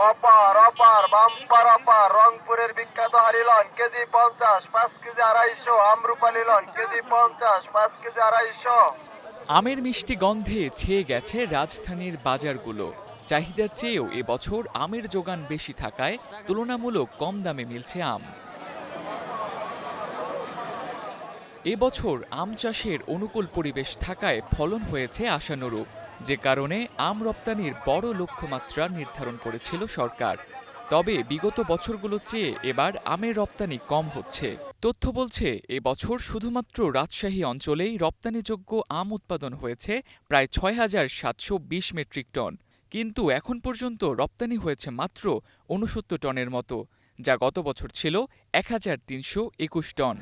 অপার অপার, বাম্পার, অপার, রংপুরের বিখ্যাত হারিলন কেজি পঞ্চাশ, পাঁচ কেজি আড়াইশো, আমরুপালি লন কেজি পঞ্চাশ, পাঁচ কেজি আড়াইশো। আমের মিষ্টি গন্ধে ছেয়ে গেছে রাজধানীর বাজারগুলো। চাহিদার চেয়েও এবছর আমের যোগান বেশি থাকায় তুলনামূলক কম দামে মিলছে আম। এবছর আম চাষের অনুকূল পরিবেশ থাকায় ফলন হয়েছে আশানুরূপ। যে কারণে আম রপ্তানির বড় লক্ষ্যমাত্রা নির্ধারণ করেছিল সরকার। তবে বিগত বছরগুলোর চেয়ে এবার আমের রপ্তানি কম হচ্ছে। তথ্য বলছে এবছর শুধুমাত্র রাজশাহী অঞ্চলেই রপ্তানিযোগ্য আম উৎপাদন হয়েছে প্রায় ছয় হাজার সাতশো বিশ মেট্রিক টন। কিন্তু এখন পর্যন্ত রপ্তানি হয়েছে মাত্র উনসত্তর টনের মতো, যা গত বছর ছিল এক হাজার তিনশো একুশ টন।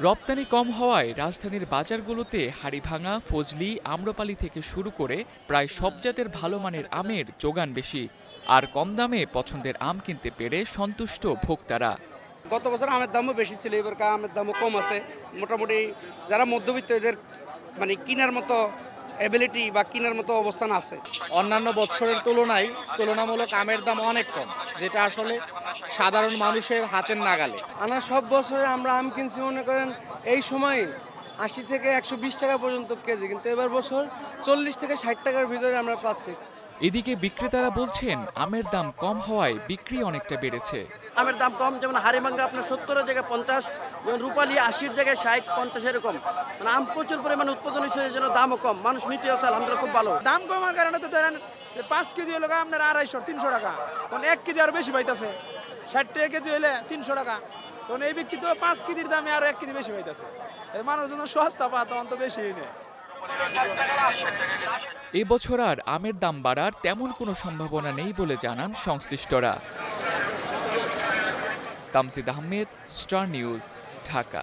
রপ্তানি কম হওয়ায় রাজধানীর বাজারগুলোতে হাড়িভাঙা ফজলি, আম্রপালি থেকে শুরু করে প্রায় সব জাতের ভালো মানের আমের যোগান বেশি। আর কম দামে পছন্দের আম কিনতে পেরে সন্তুষ্ট ভোক্তারা। গত বছর আমের দামও বেশি ছিল, এবার আমের দামও কম আছে। মোটামুটি যারা মধ্যবিত্ত এদের মানে কেনার মতো অ্যাবিলিটি বা কেনার মতো অবস্থান আছে। অন্যান্য বছরের তুলনায় তুলনামূলক আমের দাম অনেক কম যেটা আসলে সাধারণ মানুষের হাতের নাগালে। আনা সব বছরে আমরা আম কিনছি মনে করেন এই সময় আশি থেকে একশো বিশ টাকা পর্যন্ত কেজি কিন্তু এবার বছর চল্লিশ থেকে ষাট টাকার ভিতরে আমরা পাচ্ছি। এদিকে বিক্রেতারা বলছেন আমের দাম কম হওয়ায় বিক্রি অনেকটা বেড়েছে। আমের দাম কম যেমন হাড়িভাঙ্গা আপনার সত্তরের জায়গায় পঞ্চাশ যেমন রূপালি আশির জায়গায় ষাট পঞ্চাশ এরকম। মানে আম প্রচুর পরিমাণে উৎপাদন হয়েছে জন্য দামও কম। মানুষ নিতে আছে আলহামদুলিল্লাহ খুব ভালো। দাম কমার কারণে তো ধরেন পাঁচ কেজি হলো আপনার আড়াইশো তিনশো টাকা। তখন এক কেজি আরও বেশি পাইতেছে। ষাট টাকা কেজি হলে তিনশো টাকা। তখন এই ব্যক্তি তো পাঁচ কেজির দামে আরও এক কেজি বেশি পাইতেছে। মানুষজন সস্তা পা তখন তো বেশি নেয় এবছর আর আমের দাম বাড়ার তেমন কোনো সম্ভাবনা নেই বলে জানান সংশ্লিষ্টরা। Tamsid Ahmed, star news, Dhaka.